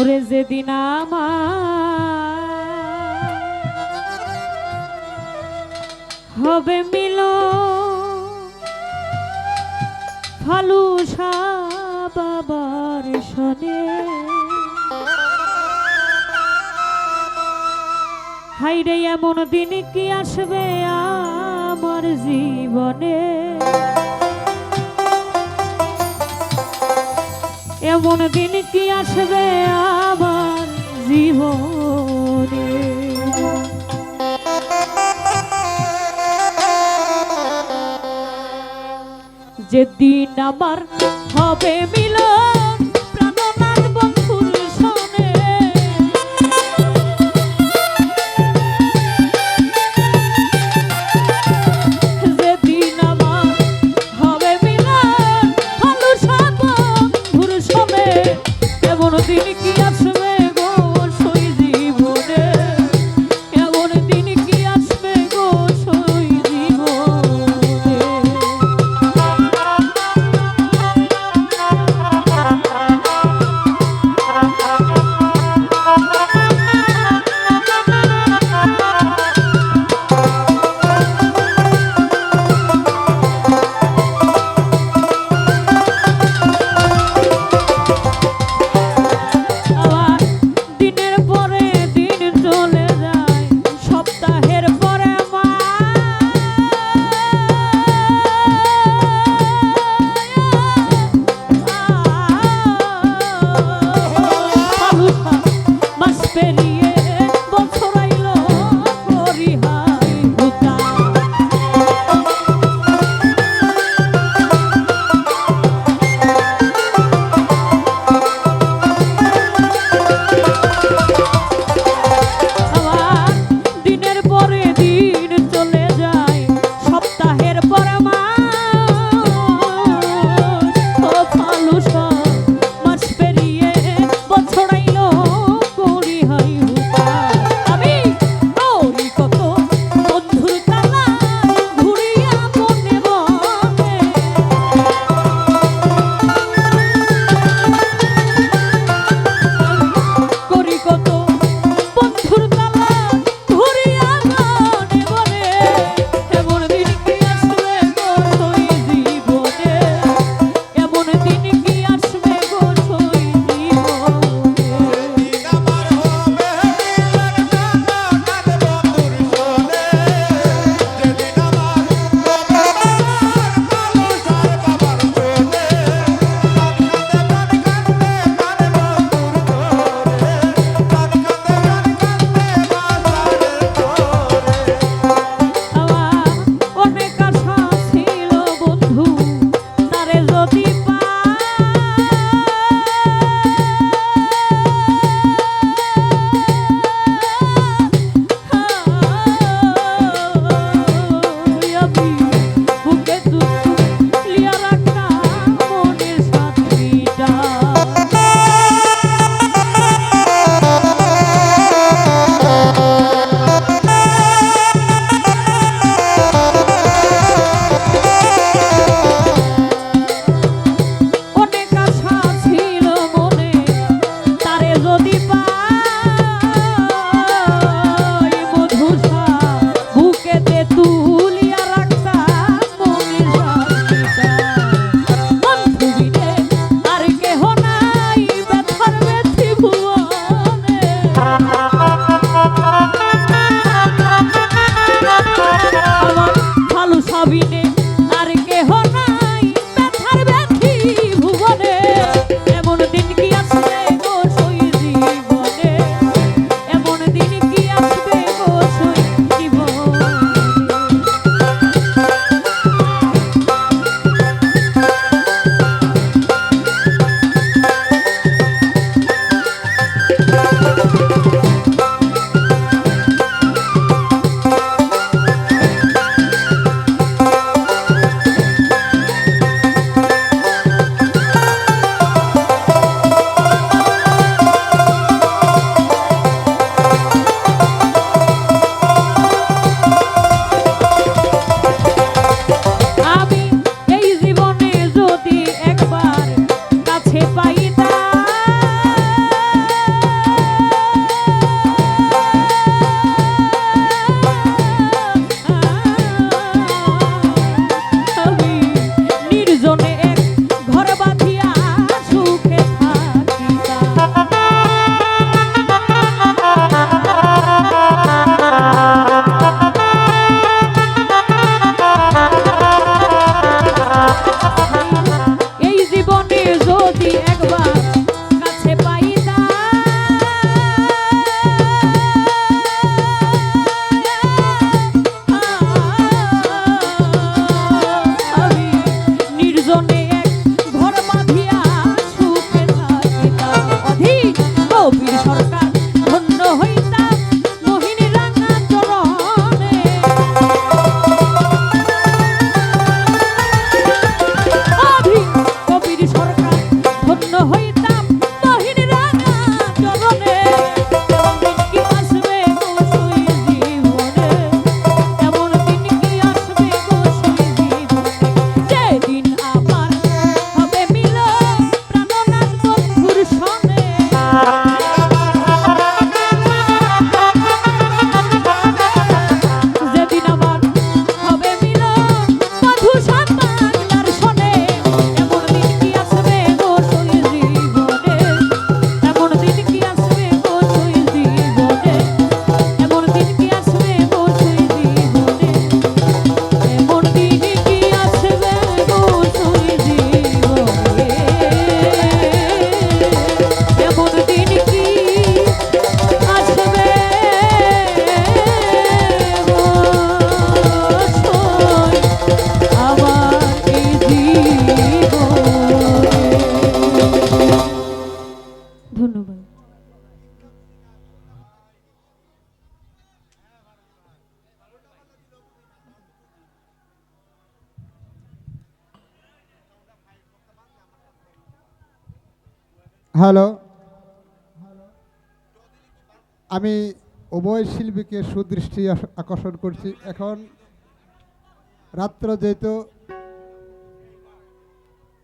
ওরে যেদিন হবে মিল ফালুসা বাবার শনে হাইরে এমন দিন কি আসবে আমার জীবনে? এমন দিন কি আসবে আমার জীবনে? যেদিন আমার হবে মিলন দিন কি আসবে কবির সরকার হ্যালো। আমি উভয় শিল্পীকে সুদৃষ্টি আকর্ষণ করছি। এখন রাত্র যেহেতু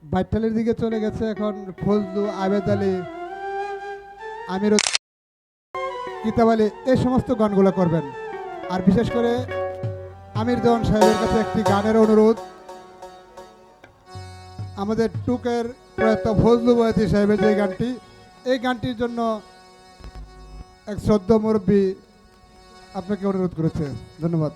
বাইটালের দিকে চলে গেছে, এখন ফজলু, আবেদ আলী, আমির কিতাব আলী এই সমস্ত গানগুলো করবেন। আর বিশেষ করে আমির জন সাহেবের কাছে একটি গানের অনুরোধ। আমাদের টুকের প্রয়াত ফজলু বয়াতি সাহেবের যে গানটি, এই গানটির জন্য এক শ্রদ্ধ মুরব্বী আপনাকে অনুরোধ করেছে। ধন্যবাদ।